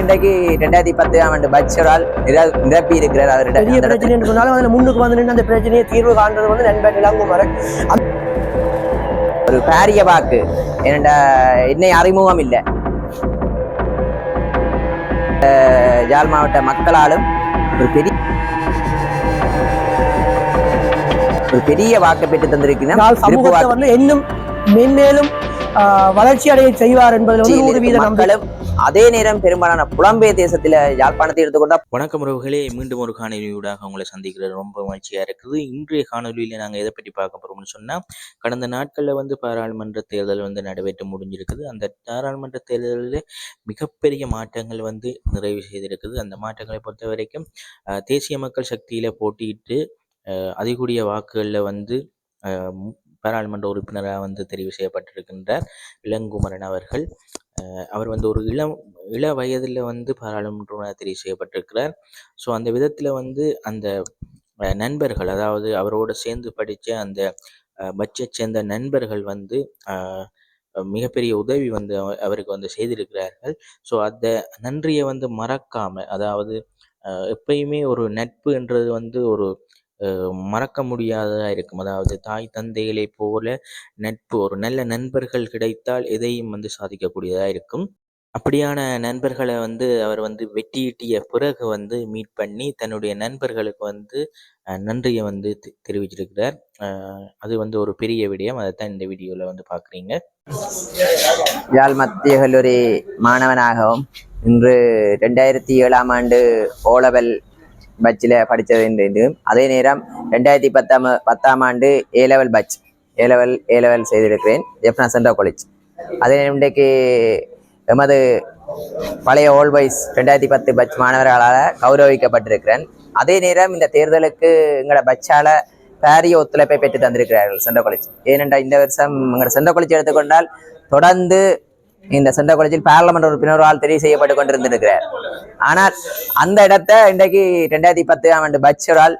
இன்றைக்கு ரெண்டாயிரத்தி பத்தாம் ஆண்டு பட்ஜெட்டால் நிரப்பி இருக்கிறார் அவர் பெரிய பிரச்சனை சொன்னாலும் அதில் முன்னுக்கு வந்து நின்று அந்த பிரச்சனையை தீர்வு காண்றது வந்து நண்பர் இளங்குமரன் ஒரு பாரிய வாக்கு. என்னடா என்னை அறிமுகம் இல்லை. யாழ் மாவட்ட மக்களாலும் ஒரு பெரிய ஒரு பெரிய வாக்கை பெற்று வந்து இன்னும் மென்மேலும் வளர்ச்சி அடைய செய்வார் என்பதில் வந்து நூறு வீத மக்களும் அதே நேரம் பெரும்பாலான புலம்பெயர் தேசத்துல யாழ்ப்பாணத்தை எடுத்துக்கொண்டா வணக்கம் உறவுகளே மீண்டும் ஒரு காணொலியூடாக உங்களை சந்திக்கிறது ரொம்ப மகிழ்ச்சியாக இருக்குது. இன்றைய காணொலியில் நாங்கள் எதை பற்றி பார்க்க போகிறோம்னு சொன்னால் கடந்த நாட்களில் வந்து பாராளுமன்ற தேர்தல் வந்து நடைபெற்று முடிஞ்சிருக்குது. அந்த பாராளுமன்ற தேர்தலில் மிகப்பெரிய மாற்றங்கள் வந்து நிறைவு செய்திருக்குது. அந்த மாற்றங்களை பொறுத்த வரைக்கும் தேசிய மக்கள் சக்தியில் போட்டியிட்டு அதிகூடிய வாக்குகளில் வந்து பாராளுமன்ற உறுப்பினராக வந்து தெரிவு செய்யப்பட்டிருக்கின்றார் இளங்குமரன் அவர்கள். அவர் வந்து ஒரு இளம் இள வயதில் வந்து பாராளுமன்ற உறுப்பினராக தெரிவு செய்யப்பட்டிருக்கிறார். ஸோ அந்த விதத்தில் வந்து அந்த நண்பர்கள் அதாவது அவரோடு சேர்ந்து படித்த அந்த பட்சை சேர்ந்த நண்பர்கள் வந்து மிகப்பெரிய உதவி வந்து அவ- அவருக்கு வந்து செய்திருக்கிறார்கள். ஸோ அந்த நன்றியை வந்து மறக்காமல் அதாவது எப்பயுமே ஒரு நட்புன்றது வந்து ஒரு மறக்க முடியாததாக இருக்கும். அதாவது தாய் தந்தைகளை போல நட்பு ஒரு நல்ல நண்பர்கள் கிடைத்தால் எதையும் வந்து சாதிக்கக்கூடியதாக இருக்கும். அப்படியான நண்பர்களை வந்து அவர் வந்து வெட்டியிட்டிய பிறகு வந்து மீட் பண்ணி தன்னுடைய நண்பர்களுக்கு வந்து நன்றியை வந்து தெரிவிச்சிருக்கிறார். அது வந்து ஒரு பெரிய விடயம். அதை தான் இந்த வீடியோவில் வந்து பார்க்குறீங்க யாழ் மத்திய கல்லூரி மாணவனாகவும் இன்று ரெண்டாயிரத்தி ஏழாம் ஆண்டு ஓலவல் பட்சில் படித்தது அதே நேரம் ரெண்டாயிரத்தி பத்தாம் பத்தாம் ஆண்டு A level batch A level A level செய்திருக்கிறேன் ஜெப்னா சென்ட்ரா காலேஜ் அதே நேரம் இன்றைக்கு எமது பழைய ஓல்ட் பாய்ஸ் ரெண்டாயிரத்தி பத்து பட்ச் மாணவர்களால் கௌரவிக்கப்பட்டிருக்கிறேன் அதே நேரம் இந்த தேர்தலுக்கு எங்களோட பட்சால பாரிய ஒத்துழைப்பை பெற்று தந்திருக்கிறார்கள் சென்ட்ரல் காலேஜ் ஏனென்றால் இந்த வருஷம் எங்களோட சென்ட்ரல் காலேஜ் எடுத்துக்கொண்டால் தொடர்ந்து இந்த சென்ட்ரல் காலேஜில் பாராளுமன்ற உறுப்பினரால் தெரிவு செய்யப்பட்டு கொண்டிருந்திருக்கிறார் ஆனால் அந்த இடத்த இன்றைக்கு ரெண்டாயிரத்தி பத்தாம் ஆண்டு பட்சரால்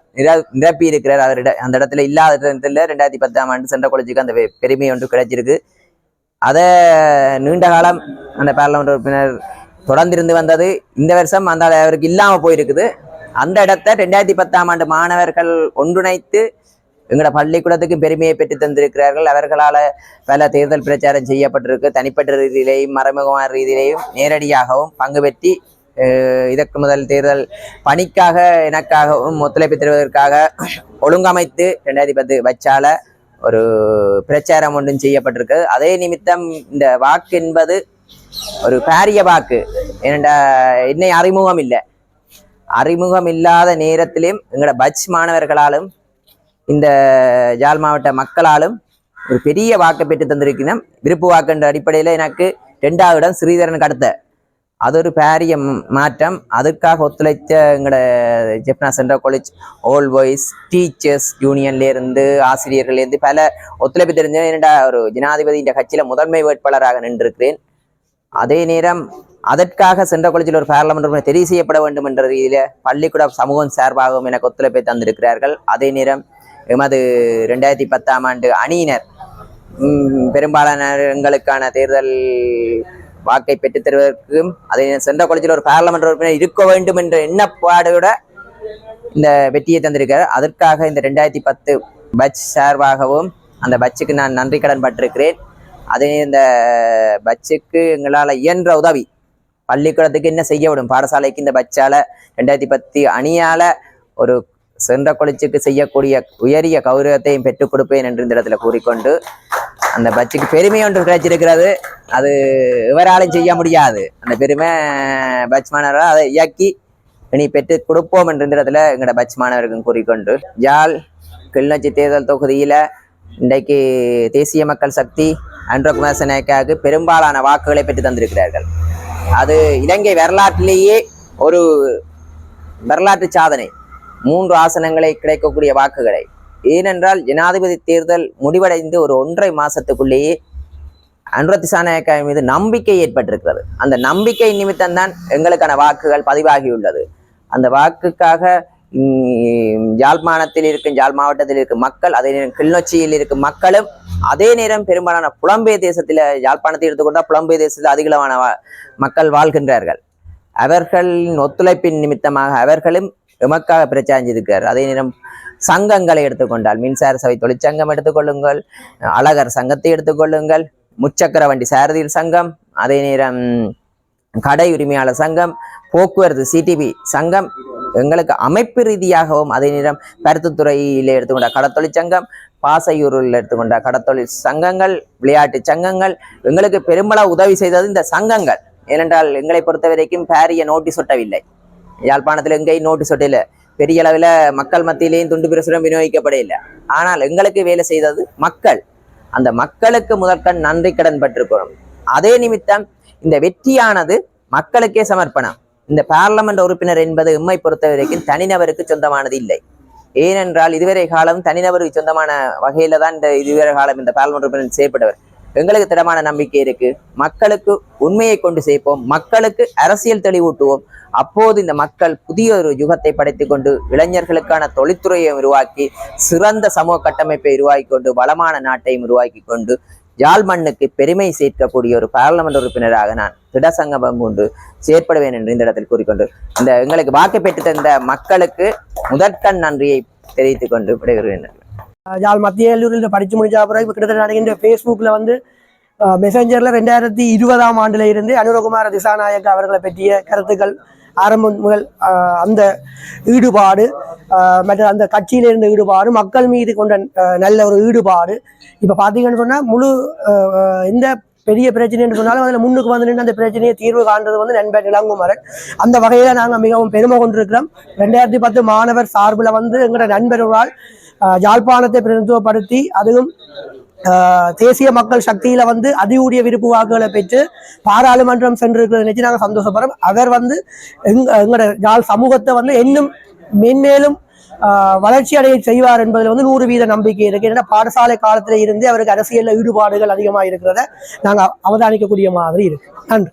நிரப்பி இருக்கிறார். அவர் அந்த இடத்துல இல்லாத இடத்துல ரெண்டாயிரத்தி பத்தாம் ஆண்டு சென்ற காலேஜுக்கு அந்த பெருமை ஒன்று கிடைச்சிருக்கு. அதை நீண்ட காலம் அந்த பாராளுமன்ற உறுப்பினர் தொடர்ந்திருந்து வந்தது. இந்த வருஷம் அந்த அவருக்கு இல்லாமல் போயிருக்குது. அந்த இடத்த ரெண்டாயிரத்தி பத்தாம் ஆண்டு மாணவர்கள் ஒன்றிணைத்து எங்களோட பள்ளிக்கூடத்துக்கு பெருமையை பெற்று தந்திருக்கிறார்கள். அவர்களால் பல தேர்தல் பிரச்சாரம் செய்யப்பட்டிருக்கு. தனிப்பட்ட ரீதியிலேயும் மறைமுகமான ரீதியிலேயும் நேரடியாகவும் பங்கு பெற்றி இதற்கு முதல் தேர்தல் பணிக்காக எனக்காகவும் ஒத்துழைப்பு தருவதற்காக ஒழுங்கமைத்து ரெண்டாயிரத்தி பத்து வச்சால ஒரு பிரச்சாரம் ஒன்றும் செய்யப்பட்டிருக்கு அதே நிமித்தம் இந்த வாக்கு என்பது ஒரு பாரிய வாக்கு. ஏனென்றா என்னை அறிமுகம் இல்லை. அறிமுகம் இல்லாத நேரத்திலும் எங்களோட பட்ச் மாணவர்களாலும் இந்த ஜாழ் மாவட்ட மக்களாலும் ஒரு பெரிய வாக்கை பெற்று தந்திருக்கிறோம். விருப்பு வாக்குன்ற அடிப்படையில் எனக்கு ரெண்டாவது இடம் ஸ்ரீதரனுக்கு அடுத்த. அது ஒரு பாரிய மாற்றம். அதுக்காக ஒத்துழைத்த எங்களோட Jaffna central college all boys teachers யூனியன்லேருந்து ஆசிரியர்கள்லேருந்து பல ஒத்துழைப்பு தெரிஞ்ச என்னடா ஒரு ஜனாதிபதி இந்த முதன்மை வேட்பாளராக நின்றிருக்கிறேன். அதே நேரம் அதற்காக சென்ற காலேஜில் ஒரு பார்லமெண்ட் உறுப்பினர் தெரிவு செய்யப்பட வேண்டும் என்ற ரீதியில் பள்ளிக்கூட சமூகம் சார்பாகவும் எனக்கு ஒத்துழைப்பை தந்திருக்கிறார்கள். அதே நேரம் எமது ரெண்டாயிரத்தி பத்தாம் ஆண்டு அணியினர் பெரும்பாலான எங்களுக்கான தேர்தல் வாக்கை பெற்றுத் தருவதற்கும் அதை சென்ற காலேஜில் ஒரு பாராளுமன்ற உறுப்பினர் இருக்க வேண்டும் என்ற எண்ணப்பாடோட இந்த வெற்றியை தந்திருக்கிறார். அதற்காக இந்த ரெண்டாயிரத்தி பத்து பட்ச் சார்பாகவும் அந்த பட்சுக்கு நான் நன்றி கடன் பட்டிருக்கிறேன். அதே இந்த பட்சுக்கு எங்களால் இயன்ற உதவி பள்ளிக்கூடத்துக்கு என்ன செய்ய விடும் பாடசாலைக்கு இந்த பட்சால ரெண்டாயிரத்தி பத்து அணியால ஒரு சென்ற கொலிச்சுக்கு செய்யக்கூடிய உயரிய கௌரவத்தையும் பெற்றுக் கொடுப்பேன் என்று இந்த இடத்துல கூறிக்கொண்டு அந்த பட்சுக்கு பெருமை ஒன்று கிடைச்சிருக்கிறது. அது இவராலும் செய்ய முடியாது. அந்த பெருமை பட்ச் மாணவர்கள் அதை இயக்கி இனி பெற்று கொடுப்போம் என்ற இடத்துல எங்களோட பட்ச் மாணவருக்கும் கூறிக்கொண்டு யாழ் கிளிநொச்சி தேர்தல் தொகுதியில் இன்றைக்கு தேசிய மக்கள் சக்தி அன்ரோகுமார் சேனாவுக்கு பெரும்பாலான வாக்குகளை பெற்று தந்திருக்கிறார்கள். அது இலங்கை வரலாற்றிலேயே ஒரு வரலாற்று சாதனை. மூன்று ஆசனங்களை கிடைக்கக்கூடிய வாக்குகளை. ஏனென்றால் ஜனாதிபதி தேர்தல் முடிவடைந்து ஒரு ஒன்றரை மாசத்துக்குள்ளேயே அனுரத் திசாநாயக்கா மீது நம்பிக்கை ஏற்பட்டிருக்கிறது. அந்த நம்பிக்கை நிமித்தம் தான் எங்களுக்கான வாக்குகள் பதிவாகியுள்ளது. அந்த வாக்குக்காக யாழ்ப்பாணத்தில் இருக்கும் யாழ் மாவட்டத்தில் இருக்கும் மக்கள் அதே நேரம் கிளிநொச்சியில் இருக்கும் மக்களும் அதே நேரம் பெரும்பாலான புலம்பெயர் தேசத்தில் யாழ்ப்பாணத்தை எடுத்துக்கொண்டால் புலம்பெயர் தேசத்தில் அதிகளவான வா- மக்கள் வாழ்கின்றார்கள். அவர்களின் ஒத்துழைப்பின் நிமித்தமாக அவர்களும் எமக்காக பிரச்சாஞ்சிருக்கிறார் அதே நேரம் சங்கங்களை எடுத்துக்கொண்டால் மின்சார சபை தொழிற்சங்கம் எடுத்துக்கொள்ளுங்கள் அழகர் சங்கத்தை எடுத்துக்கொள்ளுங்கள் முச்சக்கர வண்டி சாரதியில் சங்கம் அதே நேரம் கடை உரிமையாளர் சங்கம் போக்குவரத்து சிடிபி சங்கம் எங்களுக்கு அமைப்பு ரீதியாகவும் அதே நேரம் பருத்துத்துறையில் எடுத்துக்கொண்ட கடத்தொழிற் சங்கம் பாசையூரில் எடுத்துக்கொண்ட கடத்தொழில் சங்கங்கள் விளையாட்டு சங்கங்கள் எங்களுக்கு பெரும்பாலாக உதவி செய்தது இந்த சங்கங்கள். ஏனென்றால் எங்களை பொறுத்த வரைக்கும் பாரிய நோட்டீஸ் ஒட்டவில்லை. யாழ்ப்பாணத்தில் எங்கேயும் நோட்டீஸ் ஒட்டல பெரிய அளவில் மக்கள் மத்தியிலேயும் துண்டு பிரசுரம் விநியோகிக்கப்படவில்லை. ஆனால் எங்களுக்கு வேலை செய்தது மக்கள். அந்த மக்களுக்கு முதற்கண் நன்றி கடன் பட்டிருக்கிறோம் அதே நிமித்தம் இந்த வெற்றியானது மக்களுக்கே சமர்ப்பணம். இந்த பார்லமெண்ட் உறுப்பினர் என்பது எம்மை பொறுத்த வரைக்கும் தனிநபருக்கு சொந்தமானது இல்லை. ஏனென்றால் இதுவரை காலம் தனிநபருக்கு சொந்தமான வகையில தான் இந்த இதுவரை காலம் இந்த பார்லமெண்ட் உறுப்பினர் செய்யப்பட்டவர் எங்களுக்கு திடமான நம்பிக்கை இருக்கு. மக்களுக்கு உண்மையை கொண்டு சேர்ப்போம். மக்களுக்கு அரசியல் தெளிவூட்டுவோம். அப்போது இந்த மக்கள் புதிய ஒரு யுகத்தை படைத்துக் கொண்டு இளைஞர்களுக்கான தொழில்துறையை உருவாக்கி சிறந்த சமூக கட்டமைப்பை உருவாக்கி கொண்டு வளமான நாட்டையும் உருவாக்கி கொண்டு யாழ் மண்ணுக்கு பெருமை சேர்க்கக்கூடிய ஒரு பாராளுமன்ற உறுப்பினராக நான் திடசங்கமம் கொண்டு செயற்படுவேன் என்று இந்த இடத்தில் கூறிக்கொண்டு இந்த எங்களுக்கு வாக்கு பெற்று தந்த மக்களுக்கு முதற்கண் நன்றியை தெரிவித்துக் கொண்டு விடைபெறுகிறேன். யாழ் மத்திய கல்லூரியில் படிச்சு முடிச்ச பிறகு கிட்டத்தட்ட நடக்கின்ற ஃபேஸ்புக்கில் வந்து மெசஞ்சரில் ரெண்டாயிரத்தி இருபதாம் ஆண்டுல இருந்து அனுரகுமார திசாநாயக் அவர்களை பற்றிய கருத்துக்கள் ஆரம்பம் முதல் ஆஹ், அந்த ஈடுபாடு ஆஹ், அந்த கட்சியில இருந்த ஈடுபாடு மக்கள் மீது கொண்ட நல்ல ஒரு ஈடுபாடு. இப்போ பார்த்தீங்கன்னு சொன்னால் முழு ஆஹ், எந்த பெரிய பிரச்சனைன்னு சொன்னாலும் அதில் முன்னுக்கு வந்து நின்று அந்த பிரச்சனையை தீர்வு காண்றது வந்து நண்பர் இளங்குமரன். அந்த வகையில் நாங்கள் மிகவும் பெருமை கொண்டிருக்கிறோம். ரெண்டாயிரத்தி பத்து மாணவர் சார்பில் வந்து எங்களோட நண்பர்களால் ஆஹ், யாழ்ப்பாணத்தை பிரதித்துவப்படுத்தி அதுவும் தேசிய மக்கள் சக்தியில வந்து அதிகூடிய விருப்பு வாக்குகளை பெற்று பாராளுமன்றம் சென்றிருக்கிறத நினைச்சு நாங்கள் சந்தோஷப்படுறோம். அவர் வந்து எங்க எங்களோட யாழ் சமூகத்தை வந்து இன்னும் மென்மேலும் ஆஹ், வளர்ச்சி அடைய செய்வார் என்பதில் வந்து நூறு வீத நம்பிக்கை இருக்கு. ஏன்னா பாடசாலை காலத்துல இருந்து அவருக்கு அரசியல்ல ஈடுபாடுகள் அதிகமாக இருக்கிறத நாங்கள் அவதானிக்கக்கூடிய மாதிரி இருக்கு. நன்றி.